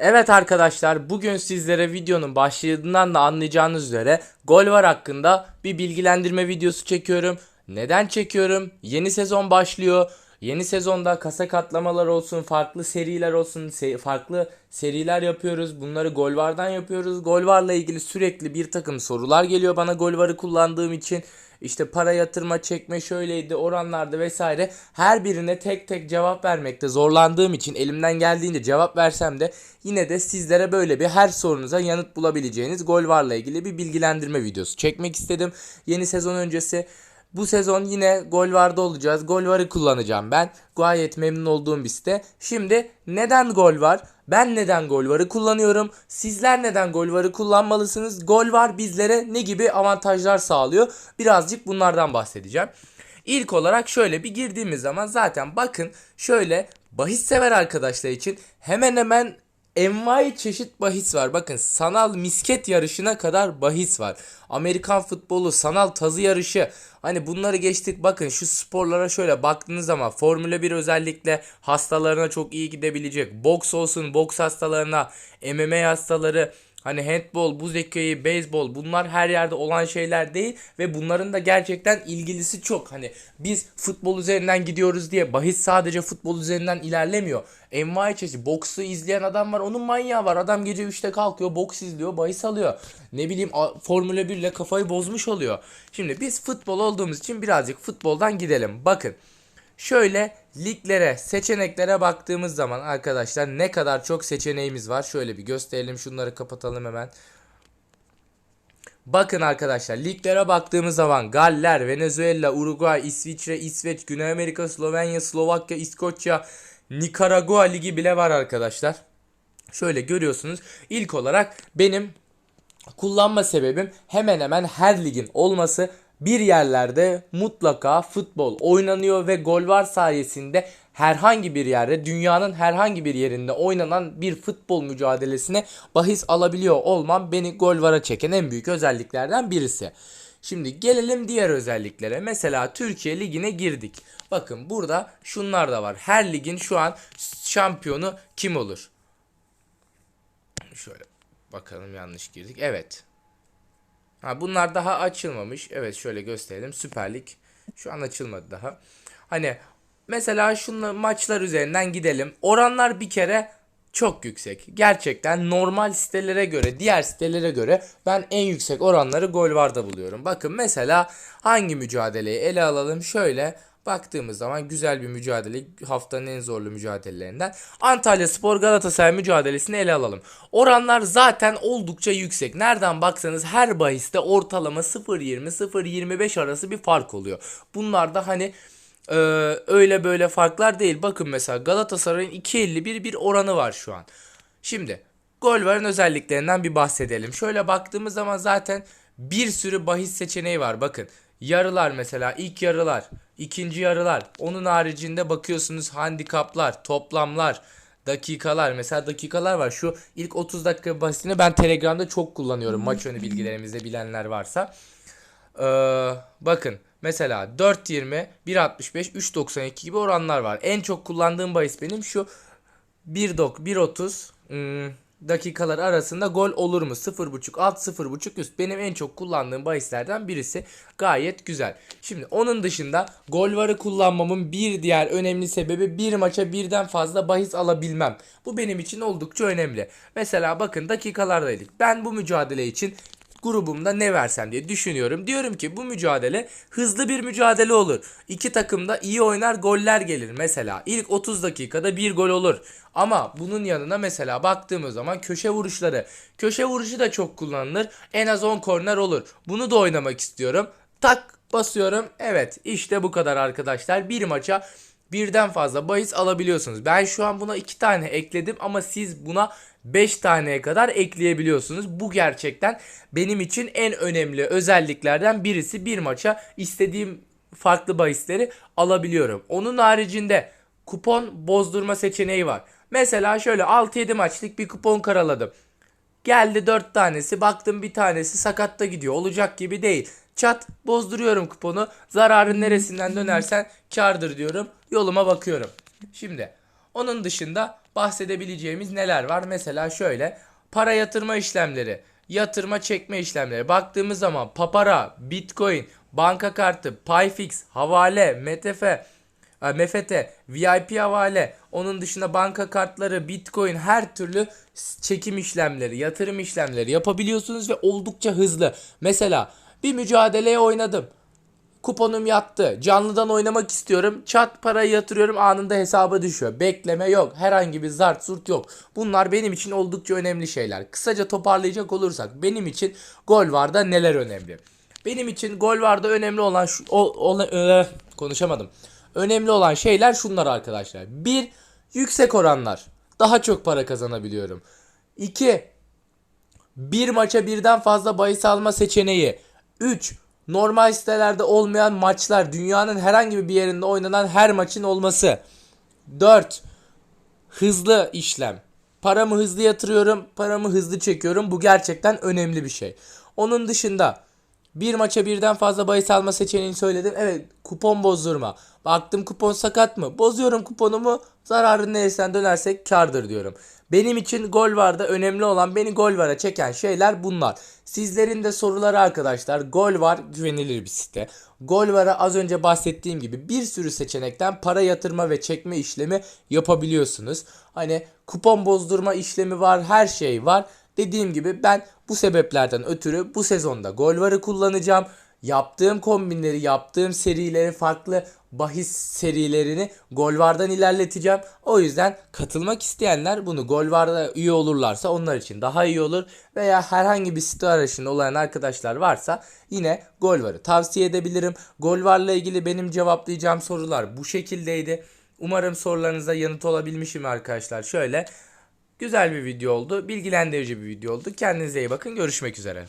Evet arkadaşlar bugün sizlere videonun başlığından da anlayacağınız üzere gol var hakkında bir bilgilendirme videosu çekiyorum. Neden çekiyorum? Yeni sezon başlıyor. Yeni sezonda kasa katlamalar olsun, farklı seriler olsun, se- farklı seriler yapıyoruz. Bunları Golvar'dan yapıyoruz. Golvar'la ilgili sürekli bir takım sorular geliyor bana Golvar'ı kullandığım için. İşte para yatırma çekme şöyleydi oranlarda vesaire her birine tek tek cevap vermekte zorlandığım için elimden geldiğince cevap versem de yine de sizlere böyle bir her sorunuza yanıt bulabileceğiniz gol varla ilgili bir bilgilendirme videosu çekmek istedim. Yeni sezon öncesi bu sezon yine gol varda olacağız. Gol varı kullanacağım ben. Gayet memnun olduğum bir site. Şimdi neden gol var? Ben neden gol varı kullanıyorum? Sizler neden gol varı kullanmalısınız? Gol var bizlere ne gibi avantajlar sağlıyor? Birazcık bunlardan bahsedeceğim. İlk olarak şöyle bir girdiğimiz zaman zaten bakın şöyle bahis sever arkadaşlar için hemen hemen envai çeşit bahis var. Bakın sanal misket yarışına kadar bahis var. Amerikan futbolu, sanal tazı yarışı. Hani bunları geçtik bakın şu sporlara şöyle baktığınız zaman Formula 1 özellikle hastalarına çok iyi gidebilecek. Boks olsun boks hastalarına, MMA hastaları, Hani handball, buz hokeyi, beyzbol bunlar her yerde olan şeyler değil ve bunların da gerçekten ilgilisi çok. Hani biz futbol üzerinden gidiyoruz diye bahis sadece futbol üzerinden ilerlemiyor. Çeşit boksu izleyen adam var onun manyağı var. Adam gece 3'te kalkıyor boks izliyor bahis alıyor. Ne bileyim Formula 1 ile kafayı bozmuş oluyor. Şimdi biz futbol olduğumuz için birazcık futboldan gidelim. Bakın Şöyle liglere, seçeneklere baktığımız zaman arkadaşlar ne kadar çok seçeneğimiz var. Şöyle bir gösterelim. Şunları kapatalım hemen. Bakın arkadaşlar liglere baktığımız zaman Galler, Venezuela, Uruguay, İsviçre, İsveç, Güney Amerika, Slovenya, Slovakya, İskoçya, Nikaragua ligi bile var arkadaşlar. Şöyle görüyorsunuz. İlk olarak benim kullanma sebebim hemen hemen her ligin olması. Bir yerlerde mutlaka futbol oynanıyor ve gol var sayesinde herhangi bir yerde dünyanın herhangi bir yerinde oynanan bir futbol mücadelesine bahis alabiliyor olmam beni gol vara çeken en büyük özelliklerden birisi. Şimdi gelelim diğer özelliklere. Mesela Türkiye Ligi'ne girdik. Bakın burada şunlar da var. Her ligin şu an şampiyonu kim olur? Şöyle bakalım yanlış girdik. Evet. Ha, bunlar daha açılmamış. Evet şöyle gösterelim. Süper Lig şu an açılmadı daha. Hani mesela şunla maçlar üzerinden gidelim. Oranlar bir kere çok yüksek. Gerçekten normal sitelere göre, diğer sitelere göre ben en yüksek oranları gol varda buluyorum. Bakın mesela hangi mücadeleyi ele alalım? Şöyle Baktığımız zaman güzel bir mücadele. Haftanın en zorlu mücadelelerinden. Antalya Spor Galatasaray mücadelesini ele alalım. Oranlar zaten oldukça yüksek. Nereden baksanız her bahiste ortalama 0.20-0.25 arası bir fark oluyor. Bunlar da hani e, öyle böyle farklar değil. Bakın mesela Galatasaray'ın 2.51 bir oranı var şu an. Şimdi gol varın özelliklerinden bir bahsedelim. Şöyle baktığımız zaman zaten bir sürü bahis seçeneği var. Bakın yarılar mesela ilk yarılar, ikinci yarılar. Onun haricinde bakıyorsunuz handikaplar, toplamlar, dakikalar. Mesela dakikalar var. Şu ilk 30 dakika bahisini ben Telegram'da çok kullanıyorum. Maç önü bilgilerimizde bilenler varsa. Ee, bakın mesela 4.20, 1.65, 3.92 gibi oranlar var. En çok kullandığım bahis benim şu 1.9, 1.30 hmm, dakikalar arasında gol olur mu? 0.5 alt 0.5 üst. Benim en çok kullandığım bahislerden birisi. Gayet güzel. Şimdi onun dışında gol varı kullanmamın bir diğer önemli sebebi bir maça birden fazla bahis alabilmem. Bu benim için oldukça önemli. Mesela bakın dakikalardaydık. Ben bu mücadele için grubumda ne versem diye düşünüyorum. Diyorum ki bu mücadele hızlı bir mücadele olur. İki takım da iyi oynar goller gelir. Mesela ilk 30 dakikada bir gol olur. Ama bunun yanına mesela baktığımız zaman köşe vuruşları. Köşe vuruşu da çok kullanılır. En az 10 korner olur. Bunu da oynamak istiyorum. Tak basıyorum. Evet işte bu kadar arkadaşlar. Bir maça birden fazla bahis alabiliyorsunuz. Ben şu an buna 2 tane ekledim ama siz buna 5 taneye kadar ekleyebiliyorsunuz. Bu gerçekten benim için en önemli özelliklerden birisi. Bir maça istediğim farklı bahisleri alabiliyorum. Onun haricinde kupon bozdurma seçeneği var. Mesela şöyle 6-7 maçlık bir kupon karaladım. Geldi 4 tanesi baktım bir tanesi sakatta gidiyor. Olacak gibi değil. Çat bozduruyorum kuponu. Zararın neresinden dönersen kardır diyorum. Yoluma bakıyorum. Şimdi Onun dışında bahsedebileceğimiz neler var? Mesela şöyle para yatırma işlemleri, yatırma çekme işlemleri. Baktığımız zaman Papara, Bitcoin, banka kartı, Payfix, havale, MTF, e, MFT, VIP havale, onun dışında banka kartları, Bitcoin her türlü çekim işlemleri, yatırım işlemleri yapabiliyorsunuz ve oldukça hızlı. Mesela bir mücadeleye oynadım. Kuponum yattı. Canlıdan oynamak istiyorum. Çat parayı yatırıyorum anında hesaba düşüyor. Bekleme yok. Herhangi bir zart zurt yok. Bunlar benim için oldukça önemli şeyler. Kısaca toparlayacak olursak benim için gol varda neler önemli? Benim için gol varda önemli olan şu o, ola- ö, konuşamadım. Önemli olan şeyler şunlar arkadaşlar. Bir yüksek oranlar. Daha çok para kazanabiliyorum. İki bir maça birden fazla bahis alma seçeneği. 3. Normal sitelerde olmayan maçlar. Dünyanın herhangi bir yerinde oynanan her maçın olması. 4. Hızlı işlem. Paramı hızlı yatırıyorum, paramı hızlı çekiyorum. Bu gerçekten önemli bir şey. Onun dışında bir maça birden fazla bahis alma seçeneğini söyledim. Evet kupon bozdurma. Baktım kupon sakat mı? Bozuyorum kuponumu. Zararın neresinden dönersek kardır diyorum. Benim için gol varda önemli olan beni gol vara çeken şeyler bunlar. Sizlerin de soruları arkadaşlar. Gol var güvenilir bir site. Gol vara az önce bahsettiğim gibi bir sürü seçenekten para yatırma ve çekme işlemi yapabiliyorsunuz. Hani kupon bozdurma işlemi var, her şey var. Dediğim gibi ben bu sebeplerden ötürü bu sezonda Golvar'ı kullanacağım. Yaptığım kombinleri, yaptığım serileri, farklı bahis serilerini Golvar'dan ilerleteceğim. O yüzden katılmak isteyenler bunu Golvar'da üye olurlarsa onlar için daha iyi olur. Veya herhangi bir site arayışında olan arkadaşlar varsa yine Golvar'ı tavsiye edebilirim. Golvar'la ilgili benim cevaplayacağım sorular bu şekildeydi. Umarım sorularınıza yanıt olabilmişim arkadaşlar. Şöyle Güzel bir video oldu. Bilgilendirici bir video oldu. Kendinize iyi bakın. Görüşmek üzere.